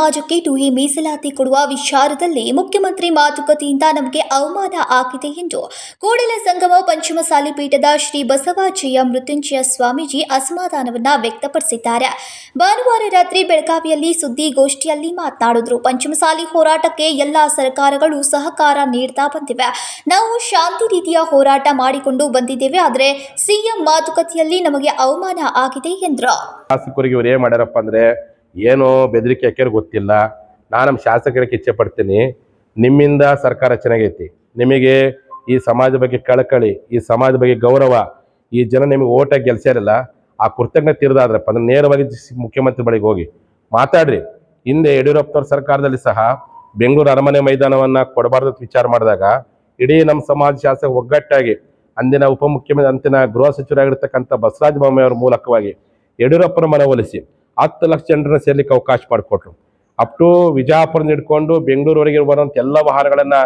ಸಮಾಜಕ್ಕೆ ಟು ಮೀಸಲಾತಿ ಕೊಡುವ ವಿಚಾರದಲ್ಲಿ ಮುಖ್ಯಮಂತ್ರಿ ಮಾತುಕತೆಯಿಂದ ನಮಗೆ ಅವಮಾನ ಆಗಿದೆ ಎಂದು ಕೂಡಲ ಸಂಗಮ ಪಂಚಮಸಾಲಿ ಪೀಠದ ಶ್ರೀ ಬಸವಾಜಯ್ಯ ಮೃತ್ಯುಂಜಯ ಸ್ವಾಮೀಜಿ ಅಸಮಾಧಾನವನ್ನ ವ್ಯಕ್ತಪಡಿಸಿದ್ದಾರೆ. ಭಾನುವಾರ ರಾತ್ರಿ ಬೆಳಗಾವಿಯಲ್ಲಿ ಸುದ್ದಿಗೋಷ್ಠಿಯಲ್ಲಿ ಮಾತನಾಡಿದ್ರು. ಪಂಚಮಸಾಲಿ ಹೋರಾಟಕ್ಕೆ ಎಲ್ಲಾ ಸರ್ಕಾರಗಳು ಸಹಕಾರ ನೀಡ್ತಾ ಬಂದಿವೆ. ನಾವು ಶಾಂತಿ ರೀತಿಯ ಹೋರಾಟ ಮಾಡಿಕೊಂಡು ಬಂದಿದ್ದೇವೆ. ಆದರೆ ಸಿಎಂ ಮಾತುಕತೆಯಲ್ಲಿ ನಮಗೆ ಅವಮಾನ ಆಗಿದೆ ಎಂದರು. ಶಾಸಕರಿಗೆ ಇವರು ಮಾಡ್ಯಾರಪ್ಪ ಅಂದ್ರೆ ಏನೋ ಬೆದರಿಕೆ ಹಾಕ್ಯಾರ ಗೊತ್ತಿಲ್ಲ. ನಾನು ನಮ್ಮ ಶಾಸಕರಿಗೆ ಇಚ್ಛೆ ಪಡ್ತೀನಿ. ನಿಮ್ಮಿಂದ ಸರ್ಕಾರ ಚೆನ್ನಾಗೈತಿ. ನಿಮಗೆ ಈ ಸಮಾಜ ಬಗ್ಗೆ ಕಳಕಳಿ, ಈ ಸಮಾಜ ಬಗ್ಗೆ ಗೌರವ, ಈ ಜನ ನಿಮಗೆ ಓಟಾಗಿ ಗೆಲ್ಸ್ಯಾರಲ್ಲ ಆ ಕೃತಜ್ಞತೆ ಇರೋದಾದ್ರಪ್ಪ ಅಂದ್ರೆ ನೇರವಾಗಿ ಮುಖ್ಯಮಂತ್ರಿ ಬಳಿಗೆ ಹೋಗಿ. ಮಾತಾಡ್ರಿ. ಹಿಂದೆ ಯಡಿಯೂರಪ್ಪನವ್ರ ಸರ್ಕಾರದಲ್ಲಿ ಸಹ ಬೆಂಗಳೂರು ಅರಮನೆ ಮೈದಾನವನ್ನು ಕೊಡಬಾರ್ದು ವಿಚಾರ ಮಾಡಿದಾಗ ಇಡೀ ನಮ್ಮ ಸಮಾಜ ಶಾಸಕ ಒಗ್ಗಟ್ಟಾಗಿ ಅಂದಿನ ಉಪಮುಖ್ಯಮಂತ್ರಿ, ಅಂತಿನ ಗೃಹ ಸಚಿವರಾಗಿರ್ತಕ್ಕಂಥ ಬಸವರಾಜ ಬೊಮ್ಮಾಯಿ ಮೂಲಕವಾಗಿ ಯಡಿಯೂರಪ್ಪನ ಮನವೊಲಿಸಿ ಹತ್ತು ಲಕ್ಷ ಜನರನ್ನ ಸೇರ್ಲಿಕ್ಕೆ ಅವಕಾಶ ಮಾಡಿಕೊಟ್ರು. ಅಪ್ ಟು ವಿಜಯಪುರದಿಂದ ಹಿಡ್ಕೊಂಡು ಬೆಂಗಳೂರುವರೆಗೆ ಬರುವಂತ ಎಲ್ಲ ವಾಹನಗಳನ್ನ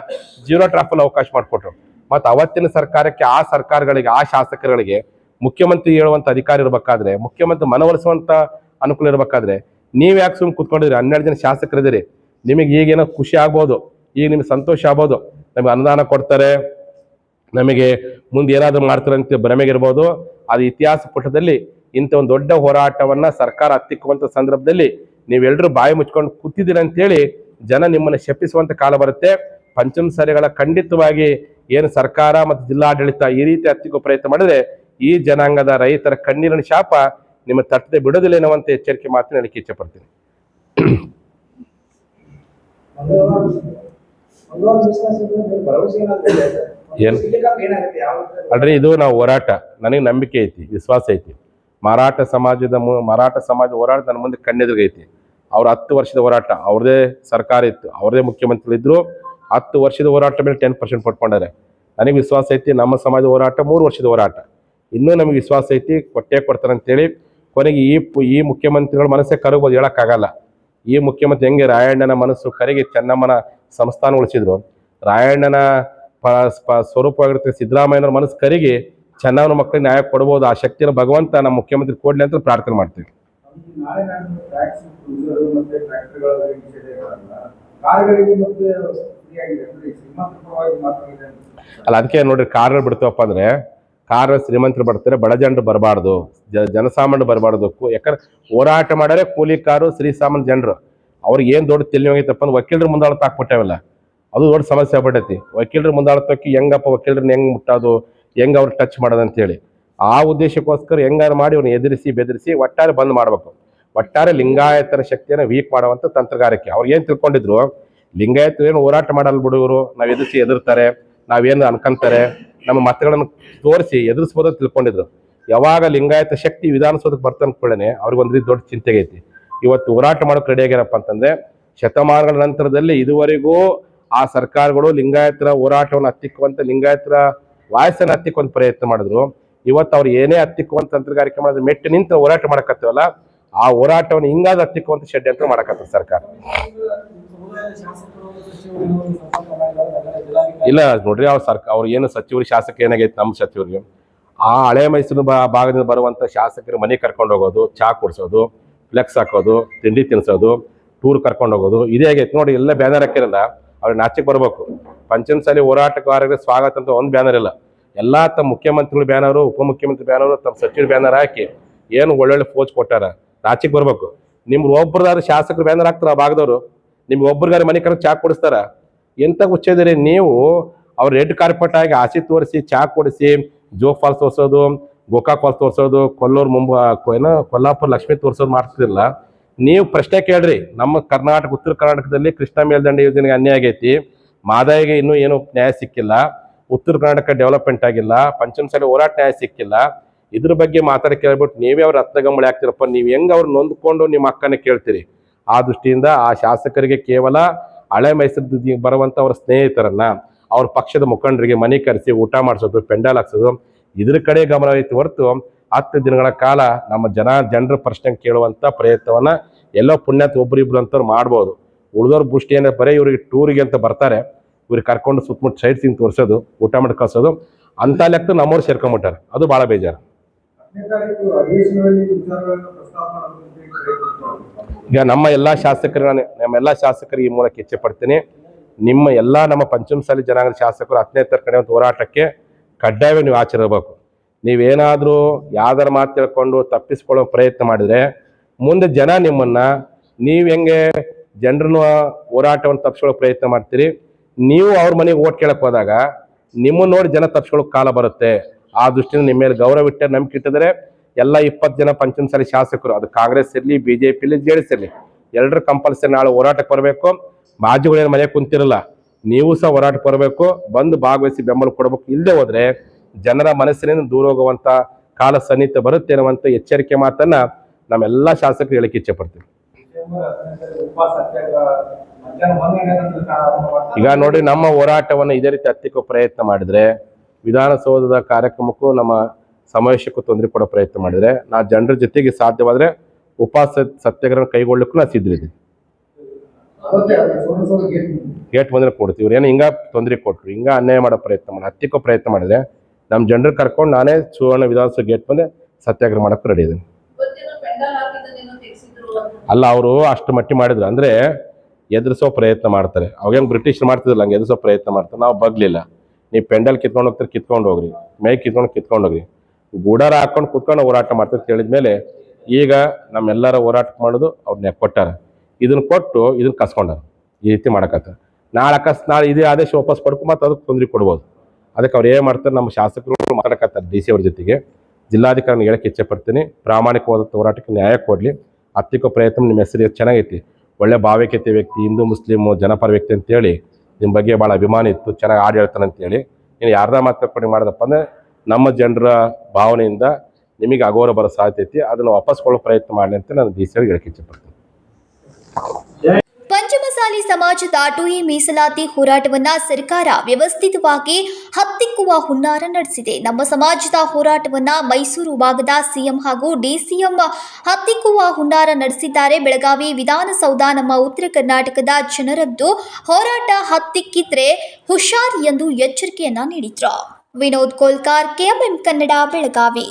ಜೀರೋ ಟ್ರಾಫಲ್ ಅವಕಾಶ ಮಾಡಿಕೊಟ್ರು. ಮತ್ತು ಅವತ್ತಿನ ಸರ್ಕಾರಕ್ಕೆ ಆ ಸರ್ಕಾರಗಳಿಗೆ, ಆ ಶಾಸಕರುಗಳಿಗೆ, ಮುಖ್ಯಮಂತ್ರಿ ಹೇಳುವಂತ ಅಧಿಕಾರ ಇರಬೇಕಾದ್ರೆ, ಮುಖ್ಯಮಂತ್ರಿ ಮನವೊಲಿಸುವಂತ ಅನುಕೂಲ ಇರಬೇಕಾದ್ರೆ, ನೀವು ಯಾಕೆ ಸುಮ್ಮನೆ ಕುತ್ಕೊಂಡಿದ್ರಿ ಹನ್ನೆರಡು ಜನ ಶಾಸಕರಿದ್ದೀರಿ ನಿಮಗೆ ಈಗೇನೋ ಖುಷಿ ಆಗ್ಬೋದು, ಈಗ ನಿಮ್ಗೆ ಸಂತೋಷ ಆಗ್ಬೋದು, ನಮಗೆ ಅನುದಾನ ಕೊಡ್ತಾರೆ, ನಮಗೆ ಮುಂದೆ ಏನಾದರೂ ಮಾಡ್ತಾರೆ ಅಂತ ಭ್ರಮೆಗಿರ್ಬೋದು ಅದು ಇತಿಹಾಸ ಪುಟದಲ್ಲಿ ಇಂಥ ಒಂದು ದೊಡ್ಡ ಹೋರಾಟವನ್ನ ಸರ್ಕಾರ ಹತ್ತಿಕ್ಕುವಂತ ಸಂದರ್ಭದಲ್ಲಿ ನೀವೆಲ್ಲರೂ ಬಾಯಿ ಮುಚ್ಕೊಂಡು ಕೂತಿದ್ದೀರ ಅಂತೇಳಿ ಜನ ನಿಮ್ಮನ್ನ ಶಪಿಸುವಂತ ಕಾಲ ಬರುತ್ತೆ. ಪಂಚಮಸಾರಿಗಳ ಖಂಡಿತವಾಗಿ ಏನು ಸರ್ಕಾರ ಮತ್ತು ಜಿಲ್ಲಾಡಳಿತ ಈ ರೀತಿ ಹತ್ತಿಕ್ಕೋ ಪ್ರಯತ್ನ ಮಾಡಿದ್ರೆ ಈ ಜನಾಂಗದ ರೈತರ ಕಣ್ಣೀರಿನ ಶಾಪ ನಿಮ್ಮ ತಟ್ಟದೆ ಬಿಡೋದಿಲ್ಲ ಎನ್ನುವಂತ ಎಚ್ಚರಿಕೆ ಮಾತು ನನಗೆ ಇಚ್ಛೆ ಪಡ್ತೀನಿ. ಏನು? ಅಲ್ರಿ ಇದು ನಾವು ಹೋರಾಟ. ನನಗೆ ನಂಬಿಕೆ ಐತಿ ವಿಶ್ವಾಸ ಐತಿ. ಮಾರಾಟ ಸಮಾಜದ ಮು- ಮಾರಾಟ ಸಮಾಜ ಹೋರಾಟ ನನ್ನ ಮುಂದೆ ಕಣ್ಣೆದುರುಗೈತಿ. ಅವ್ರ ಹತ್ತು ವರ್ಷದ ಹೋರಾಟ ಅವ್ರದೇ ಸರ್ಕಾರ ಇತ್ತು ಅವ್ರದೇ ಮುಖ್ಯಮಂತ್ರಿಗಳಿದ್ರು ಹತ್ತು ವರ್ಷದ ಹೋರಾಟ ಮೇಲೆ ಟೆನ್ ಪರ್ಸೆಂಟ್ ಪಡ್ಕೊಂಡಾರೆ ನನಗೆ ವಿಶ್ವಾಸ ಐತಿ, ನಮ್ಮ ಸಮಾಜ ಹೋರಾಟ ಮೂರು ವರ್ಷದ ಹೋರಾಟ. ಇನ್ನೂ ನಮಗೆ ವಿಶ್ವಾಸ ಐತಿ, ಕೊಟ್ಟೆ ಕೊಡ್ತಾರೆ ಅಂತೇಳಿ ಕೊನೆಗೆ ಈ ಈ ಮುಖ್ಯಮಂತ್ರಿಗಳ ಮನಸ್ಸೇ ಕರಗೋದು ಹೇಳೋಕ್ಕಾಗಲ್ಲ. ಈ ಮುಖ್ಯಮಂತ್ರಿ ಹೆಂಗೆ ರಾಯಣ್ಣನ ಮನಸ್ಸು ಕರಿಗೆ ಚೆನ್ನಮ್ಮನ ಸಂಸ್ಥಾನ ಉಳಿಸಿದ್ರು. ರಾಯಣ್ಣನ ಸ್ವರೂಪವಾಗಿರ್ತಕ್ಕಂಥ ಸಿದ್ದರಾಮಯ್ಯನವ್ರ ಮನಸ್ಸು ಕರಿಗೆ ಚೆನ್ನಮ್ಮನ ಮಕ್ಕಳಿಗೆ ನ್ಯಾಯ ಕೊಡ್ಬೋದು ಆ ಶಕ್ತಿಯನ್ನು ಭಗವಂತ ನಮ್ಮ ಮುಖ್ಯಮಂತ್ರಿ ಕೊಡ್ಲಿ ಅಂತ ಪ್ರಾರ್ಥನೆ ಮಾಡ್ತೀವಿ. ಅಲ್ಲ ಅದಕ್ಕೆ ನೋಡ್ರಿ ಕಾರ್ ಬಿಡ್ತೇವಪ್ಪ ಅಂದ್ರೆ ಕಾರ್ ಶ್ರೀಮಂತರು ಬರ್ತಾರೆ ಬಡ ಜನರು ಬರಬಾರ್ದು ಜನಸಾಮಾನ್ಯರು ಬರಬಾರ್ದು. ಯಾಕಂದ್ರೆ ಹೋರಾಟ ಮಾಡಾರೆ ಕೂಲಿ ಕಾರು ಶ್ರೀಸಾಮಾನ್ಯ ಜನರು. ಅವ್ರಿಗೆ ಏನು ದೊಡ್ಡ ತಲೆ ಹೋಗಿತ್ತಪ್ಪ ಅಂದ್ರೆ ವಕೀಲರು ಮುಂದಾಳತ ಹಾಕ್ಬಿಟ್ಟೇವಲ್ಲ. ಅದು ದೊಡ್ಡ ಸಮಸ್ಯೆ ಆಗ್ಬಿಟ್ಟೈತಿ. ವಕೀಲರು ಮುಂದಾಳತಕ್ಕೆ ಹೆಂಗಪ್ಪ ವಕೀಲರನ್ನ ಹೆಂಗ್ ಮುಟ್ಟೋದು? ಹೆಂಗ್ ಅವ್ರು ಟಚ್ ಮಾಡೋದು ಅಂತೇಳಿ ಆ ಉದ್ದೇಶಕ್ಕೋಸ್ಕರ ಹೆಂಗಾರು ಮಾಡಿ ಅವ್ರನ್ನ ಎದುರಿಸಿ, ಬೆದರಿಸಿ ಒಟ್ಟಾರೆ ಬಂದ್ ಮಾಡಬೇಕು. ಒಟ್ಟಾರೆ ಲಿಂಗಾಯತರ ಶಕ್ತಿಯನ್ನ ವೀಕ್ ಮಾಡುವಂತ ತಂತ್ರಗಾರಿಕೆ. ಅವ್ರು ಏನು ತಿಳ್ಕೊಂಡಿದ್ರು? ಲಿಂಗಾಯತ ಏನು ಹೋರಾಟ ಮಾಡಲ್ಲ ಬಿಡುವರು ನಾವು ಎದುರಿಸಿ ಎದುರ್ತಾರೆ. ನಾವೇನು ಅನ್ಕಂತಾರೆ? ನಮ್ಮ ಮತಗಳನ್ನು ತೋರಿಸಿ ಎದುರಿಸ್ಬೋದು ತಿಳ್ಕೊಂಡಿದ್ರು. ಯಾವಾಗ ಲಿಂಗಾಯತ ಶಕ್ತಿ ವಿಧಾನಸೌಧಕ್ಕೆ ಬರ್ತಾನೆ ಕೂಡಲೇ ಅವ್ರಿಗೊಂದು ದೊಡ್ಡ ಚಿಂತೆಗೈತಿ ಇವತ್ತು ಹೋರಾಟ ಮಾಡೋಕೆ ರೆಡಿ ಆಗ್ಯಾರಪ್ಪ ಅಂತಂದ್ರೆ, ಶತಮಾನಗಳ ನಂತರದಲ್ಲಿ ಇದುವರೆಗೂ ಆ ಸರ್ಕಾರಗಳು ಲಿಂಗಾಯತರ ಹೋರಾಟವನ್ನು ಹತ್ತಿಕ್ಕುವಂಥ ಲಿಂಗಾಯತರ ವಾಯಸ್ಸನ್ನು ಹತ್ತಿಕ್ಕುವಂತ ಪ್ರಯತ್ನ ಮಾಡಿದ್ರು. ಇವತ್ತು ಅವ್ರು ಏನೇ ಹತ್ತಿಕ್ಕುವಂತ ತಂತ್ರಗಾರಿಕೆ ಮಾಡಿದ್ರೆ, ಮೆಟ್ಟಿ ನಿಂತು ಹೋರಾಟ ಮಾಡಕತ್ತೀವಲ್ಲ, ಆ ಹೋರಾಟವನ್ನು ಹಿಂಗಾದ ಹತ್ತಿಕ್ಕುವಂತ ಷಡ್ಯಂತ್ರ ಮಾಡಕತ್ತ ಸರ್ಕಾರ. ಇಲ್ಲ, ನೋಡ್ರಿ ಅವ್ರ ಸರ್ಕ, ಅವ್ರು ಏನು ಸಚಿವರು, ಶಾಸಕ ಏನಾಗೈತೆ ನಮ್ಮ ಸಚಿವರಿಗೆ. ಆ ಹಳೆ ಮೈಸೂರು ಭಾಗದಿಂದ ಬರುವಂತ ಶಾಸಕರು ಮನೆ ಕರ್ಕೊಂಡು ಹೋಗೋದು, ಚಾ ಕುಡಿಸೋದು, ಫ್ಲೆಕ್ಸ್ ಹಾಕೋದು, ತಿಂಡಿ ತಿನ್ಸೋದು, ಟೂರ್ ಕರ್ಕೊಂಡು ಹೋಗೋದು, ಇದೇ ಆಗೈತೆ. ನೋಡಿ, ಎಲ್ಲ ಬ್ಯಾನರ್ ಹಾಕಿರಲ್ಲ ಅವ್ರಿಗೆ ನಾಚಿಕ್ ಬರ್ಬೇಕು. ಪಂಚಮಸಾಲಿ ಹೋರಾಟಗಾರರಿಗೆ ಸ್ವಾಗತ ಅಂತ ಒಂದು ಬ್ಯಾನರ್ ಇಲ್ಲ. ಎಲ್ಲ ತಮ್ಮ ಮುಖ್ಯಮಂತ್ರಿಗಳ ಬ್ಯಾನರು, ಉಪಮುಖ್ಯಮಂತ್ರಿ ಬ್ಯಾನರು, ತಮ್ಮ ಸಚಿವ ಬ್ಯಾನರ್ ಹಾಕಿ ಏನು ಒಳ್ಳೊಳ್ಳೆ ಫೋಜ್ ಕೊಟ್ಟಾರ. ರಾಜ್ಯಕ್ಕೆ ಬರ್ಬೇಕು. ನಿಮ್ಗೆ ಒಬ್ಬರದಾರು ಶಾಸಕರು ಬ್ಯಾನರ್ ಹಾಕ್ತಾರ ಆ ಭಾಗದವರು. ನಿಮ್ಗೆ ಒಬ್ರಿಗಾರ ಮನೆ ಕರೆದು ಚಾಕ್ ಕೊಡಿಸ್ತಾರ. ಎಂತ ಹುಚ್ಚಿದಿರಿ ನೀವು? ಅವ್ರ ರೆಡ್ ಕಾರ್ಪೆಟ್ ಆಗಿ ಆಸೆ ತೋರಿಸಿ ಚಾಕ್ ಕೊಡಿಸಿ, ಜೋಗ್ ಫಾಲ್ಸ್ ತೋರಿಸೋದು, ಗೋಕಾಕ್ ಫಾಲ್ಸ್ ತೋರಿಸೋದು, ಕೊಲ್ಲೂರು ಮುಂಬ ಏನೋ, ಕೊಲ್ಲಾಪುರ ಲಕ್ಷ್ಮಿ ತೋರಿಸೋದು ಮಾಡ್ತಿದಿಲ್ಲ ನೀವು ಪ್ರಶ್ನೆ ಕೇಳ್ರಿ. ನಮ್ಮ ಕರ್ನಾಟಕ, ಉತ್ತರ ಕರ್ನಾಟಕದಲ್ಲಿ ಕೃಷ್ಣ ಮೇಲ್ದಂಡೆ ಯೋಜನೆಗೆ ಅನ್ಯಾಯ ಆಗೈತಿ. ಮಾದಾಯಿಗೆ ಇನ್ನೂ ಏನು ನ್ಯಾಯ ಸಿಕ್ಕಿಲ್ಲ, ಉತ್ತರ ಕರ್ನಾಟಕ ಡೆವಲಪ್ಮೆಂಟ್ ಆಗಿಲ್ಲ ಪಂಚಮಸಾಲಿ ಹೋರಾಟ ನ್ಯಾಯ ಸಿಕ್ಕಿಲ್ಲ. ಇದ್ರ ಬಗ್ಗೆ ಮಾತಾಡಿ ಕೇಳ್ಬಿಟ್ಟು ನೀವೇ ಅವ್ರ ರತ್ನಗಂಬಳಿ ಆಗ್ತಿರಪ್ಪ ನೀವು ಹೆಂಗ್ ಅವ್ರು ನೊಂದ್ಕೊಂಡು ನಿಮ್ಮ ಅಕ್ಕನ ಕೇಳ್ತೀರಿ? ಆ ದೃಷ್ಟಿಯಿಂದ ಆ ಶಾಸಕರಿಗೆ ಕೇವಲ ಹಳೆ ಮೈಸೂರು ಬರುವಂತ ಅವ್ರ ಸ್ನೇಹಿತರನ್ನ, ಅವ್ರ ಪಕ್ಷದ ಮುಖಂಡರಿಗೆ ಮನೆ ಕರೆಸಿ ಊಟ ಮಾಡಿಸೋದು, ಪೆಂಡಾಲ್ ಹಾಕ್ಸೋದು, ಇದ್ರ ಕಡೆ ಗಮನ ಐತಿ ಹೊರತು ಹತ್ತು ದಿನಗಳ ಕಾಲ ನಮ್ಮ ಜನ, ಜನರ ಪ್ರಶ್ನೆ ಕೇಳುವಂತ ಪ್ರಯತ್ನವನ್ನ ಎಲ್ಲೋ ಪುಣ್ಯತ್ ಒಬ್ಬರಿಬ್ರು ಅಂತವ್ರು ಮಾಡ್ಬೋದು. ಉಳಿದವ್ರ ಪುಷ್ಟಿ ಅಂದರೆ ಬರೀ ಇವ್ರಿಗೆ ಟೂರಿಗೆ ಅಂತ ಬರ್ತಾರೆ. ಇವ್ರಿಗೆ ಕರ್ಕೊಂಡು ಸುತ್ತಮುತ್ತ ಸೈಡ್ ಸಿಂಗ್ ತೋರಿಸೋದು, ಊಟ ಮಾಡಿ ಕಳ್ಸೋದು. ಅಂತ ಲೆಕ್ಕ ನಮ್ಮವ್ರು ಸೇರ್ಕೊಂಬಿಟ್ಟಾರೆ. ಅದು ಭಾಳ ಬೇಜಾರು. ಈಗ ನಮ್ಮ ಎಲ್ಲ ಶಾಸಕರು ನಾನು, ನಮ್ಮ ಎಲ್ಲ ಶಾಸಕರಿಗೆ ಈ ಮೂಲಕ ಹೆಚ್ಚೆ ಪಡ್ತೀನಿ. ನಿಮ್ಮ ಎಲ್ಲ ನಮ್ಮ ಪಂಚಮಸಾಲಿ ಜನಾಂಗದ ಶಾಸಕರು ಹತ್ತನೇ ಕಡೆ ಒಂದು ಹೋರಾಟಕ್ಕೆ ಕಡ್ಡಾಯವಾಗಿ ನೀವು ಆಚರಿಸಬೇಕು ನೀವೇನಾದರೂ ಯಾವ್ದಾರ ಮಾತು ತಿಳ್ಕೊಂಡು ತಪ್ಪಿಸ್ಕೊಳ್ಳೋ ಪ್ರಯತ್ನ ಮಾಡಿದರೆ ಮುಂದೆ ಜನ ನಿಮ್ಮನ್ನು, ನೀವು ಹೆಂಗೆ ಜನರನ್ನ ಹೋರಾಟವನ್ನು ತಪ್ಪಿಸ್ಕೊಳ್ಳೋ ಪ್ರಯತ್ನ ಮಾಡ್ತೀರಿ. ನೀವು ಅವ್ರ ಮನೆಗೆ ಓಟ್ ಕೇಳಕ್ಕೆ ಹೋದಾಗ ನಿಮ್ಮನ್ನು ನೋಡಿ ಜನ ತಪ್ಪಿಸ್ಕೊಳ್ಳೋ ಕಾಲ ಬರುತ್ತೆ. ಆ ದೃಷ್ಟಿಯಿಂದ ನಿಮ್ಮ ಮೇಲೆ ಗೌರವ ಇಟ್ಟರೆ ನಂಬಿಕೆ ಇಟ್ಟಿದ್ರೆ ಎಲ್ಲ ಇಪ್ಪತ್ತು ಜನ ಪಂಚಮಸಾಲಿ ಶಾಸಕರು, ಅದು ಕಾಂಗ್ರೆಸ್ ಇರಲಿ ಬಿ ಜೆ ಪಿ ಇರಲಿ, ಜೆ ಡಿ ಇರಲಿ ಎಲ್ಲರೂ ಕಂಪಲ್ಸರಿ ನಾಳೆ ಹೋರಾಟಕ್ಕೆ ಬರಬೇಕು. ಮಾಜಿಗಳೇನು ಮನೆ ಕುಂತಿರಲ್ಲ, ನೀವು ಸಹ ಹೋರಾಟಕ್ಕೆ ಬರಬೇಕು. ಬಂದು ಭಾಗವಹಿಸಿ ಬೆಂಬಲ ಕೊಡಬೇಕು. ಇಲ್ಲದೆ ಹೋದರೆ ಜನರ ಮನಸ್ಸಿನಿಂದ ದೂರ ಹೋಗುವಂಥ ಕಾಲ ಸನ್ನಿಹಿತ ಬರುತ್ತೆ ಅನ್ನುವಂಥ ಎಚ್ಚರಿಕೆ ಮಾತನ್ನು ನಮ್ಮೆಲ್ಲ ಶಾಸಕರು ಹೇಳಕ್ಕೆ ಇಚ್ಛೆ ಪಡ್ತೀವಿ ಈಗ ನೋಡಿ ನಮ್ಮ ಹೋರಾಟವನ್ನು ಇದೇ ರೀತಿ ಹತ್ತಿಕ್ಕೋ ಪ್ರಯತ್ನ ಮಾಡಿದ್ರೆ ವಿಧಾನಸೌಧದ ಕಾರ್ಯಕ್ರಮಕ್ಕೂ ನಮ್ಮ ಸಮಾವೇಶಕ್ಕೂ ತೊಂದರೆ ಕೊಡೋ ಪ್ರಯತ್ನ ಮಾಡಿದ್ರೆ ನಾ ಜನರ ಜೊತೆಗೆ ಸಾಧ್ಯವಾದ್ರೆ ಉಪವಾಸ ಸತ್ಯಾಗ್ರಹ ಕೈಗೊಳ್ಳಕ್ಕೂ ನಾ ಸಿದ್ಧರಿದ್ದೀನಿ ಗೇಟ್ ಮುಂದೆ. ಬಂದ್ರೆ ಕೊಡ್ತೀವಿ. ಇವ್ರು ಏನು ಹಿಂಗ ತೊಂದರೆ ಕೊಟ್ರು ಹಿಂಗ ಅನ್ಯಾಯ ಮಾಡೋ ಪ್ರಯತ್ನ ಮಾಡಿ ಹತ್ತಿಕ್ಕೋ ಪ್ರಯತ್ನ ಮಾಡಿದ್ರೆ ನಮ್ಮ ಜನರು ಕರ್ಕೊಂಡು ನಾನೇ ಸುವರ್ಣ ವಿಧಾನಸೌಧ ಗೇಟ್ ಬಂದೆ ಸತ್ಯಾಗ್ರಹ ಮಾಡಕ್ಕೆ ರೆಡಿ ಇದ್ದೀನಿ ಅಲ್ಲ ಅವರು ಅಷ್ಟು ಮಟ್ಟಿ ಮಾಡಿದ್ರು ಅಂದ್ರೆ ಎದುರಿಸೋ ಪ್ರಯತ್ನ ಮಾಡ್ತಾರೆ. ಅವಾಗ ಅವಾಗೇನು ಬ್ರಿಟಿಷರು ಮಾಡ್ತಿದ್ರಲ್ಲ, ಹಂಗೆ ಎದುರಿಸೋ ಪ್ರಯತ್ನ ಮಾಡ್ತಾರೆ. ನಾವು ಬಗ್ಲಿಲ್ಲ. ನೀವು ಪೆಂಡಲ್ ಕಿತ್ಕೊಂಡು ಹೋಗ್ತಾರೆ, ಕಿತ್ಕೊಂಡು ಹೋಗ್ರಿ. ಮೈ ಕಿತ್ಕೊಂಡು ಕಿತ್ಕೊಂಡು ಹೋಗ್ರಿ. ಗೂಡಾರ ಹಾಕೊಂಡು ಕುತ್ಕೊಂಡು ಹೋರಾಟ ಮಾಡ್ತಾರೆ ಕೇಳಿದ ಹೇಳಿದ್ಮೇಲೆ ಈಗ ನಮ್ಮೆಲ್ಲರ ಹೋರಾಟ ಮಾಡೋದು ಅವ್ರನ್ನ ಕೊಟ್ಟಾರ. ಇದನ್ನ ಕೊಟ್ಟು ಇದನ್ನ ಕಸ್ಕೊಂಡಾರ. ಈ ರೀತಿ ಮಾಡಕತ್ತ ನಾಳೆ ಅಕಸ್ ನಾಳೆ ಇದೇ ಆದೇಶ ವಾಪಸ್ ಪಡ್ಕೊಂಡು ಮತ್ತೆ ಅದಕ್ಕೆ ತೊಂದರೆ ಕೊಡ್ಬೋದು. ಅದಕ್ಕೆ ಅವ್ರು ಏನು ಮಾಡ್ತಾರೆ, ನಮ್ಮ ಶಾಸಕರು ಮಾತಾಡಕತ್ತಾರೆ ಡಿ ಸಿ ಅವ್ರ ಜೊತೆಗೆ. ಜಿಲ್ಲಾಧಿಕಾರಿನ ಹೇಳಕ್ಕೆ ಇಚ್ಛೆ ಪಡ್ತೀನಿ. ಪ್ರಾಮಾಣಿಕವಾದ ಹೋರಾಟಕ್ಕೆ ನ್ಯಾಯ ಕೊಡಲಿ. ಹತ್ತಿಕ್ಕೋ ಪ್ರಯತ್ನ ನಿಮ್ಮ ಹೆಸರು ಚೆನ್ನಾಗೈತಿ. ಒಳ್ಳೆ ಭಾವೈಕ್ಯತೆ ವ್ಯಕ್ತಿ, ಹಿಂದೂ, ಮುಸ್ಲಿಮು, ಜನಪರ ವ್ಯಕ್ತಿ ಅಂತೇಳಿ ನಿಮ್ಮ ಬಗ್ಗೆ ಭಾಳ ಅಭಿಮಾನ ಇತ್ತು, ಚೆನ್ನಾಗಿ ಹಾಡು ಹೇಳ್ತಾನೆ ಅಂತೇಳಿ. ನೀನು ಯಾರ್ದ ಮಾತು ಕೊಡಿ ಮಾಡಿದಪ್ಪ ಅಂದರೆ ನಮ್ಮ ಜನರ ಭಾವನೆಯಿಂದ ನಿಮಗೆ ಅಗೌರವ ಬರೋ ಸಾಧ್ಯತೆ ಅದನ್ನು ವಾಪಸ್ ಕೊಡೋ ಪ್ರಯತ್ನ ಮಾಡಲಿ ಅಂತ ನಾನು ಡಿ ಸಿ ಇಚ್ಛೆಪಡ್ತೀನಿ ಹೇಳಕ್ಕೆ ಪಂಚಮಸಾಲಿ ಸಮಾಜದ ಅಟೋಯಿ ಮೀಸಲಾತಿ ಹೋರಾಟವನ್ನ ಸರ್ಕಾರ ವ್ಯವಸ್ಥಿತವಾಗಿ ಹತ್ತಿಕ್ಕುವ ಹುನ್ನಾರ ನಡೆಸಿದೆ. ನಮ್ಮ ಸಮಾಜದ ಹೋರಾಟವನ್ನ ಮೈಸೂರು ಭಾಗದ ಸಿಎಂ ಹಾಗೂ ಡಿಸಿಎಂ ಹತ್ತಿಕ್ಕುವ ಹುನ್ನಾರ ನಡೆಸಿದ್ದಾರೆ. ಬೆಳಗಾವಿ ವಿಧಾನಸೌಧ, ನಮ್ಮ ಉತ್ತರ ಕರ್ನಾಟಕದ ಜನರದ್ದು ಹೋರಾಟ ಹತ್ತಿಕ್ಕಿದ್ರೆ ಹುಷಾರ್ ಎಂದು ಎಚ್ಚರಿಕೆಯನ್ನ ನೀಡಿದ್ರು. ವಿನೋದ್ ಕೋಲ್ಕಾರ್, ಕೆಎಂಎಂ ಕನ್ನಡ, ಬೆಳಗಾವಿ.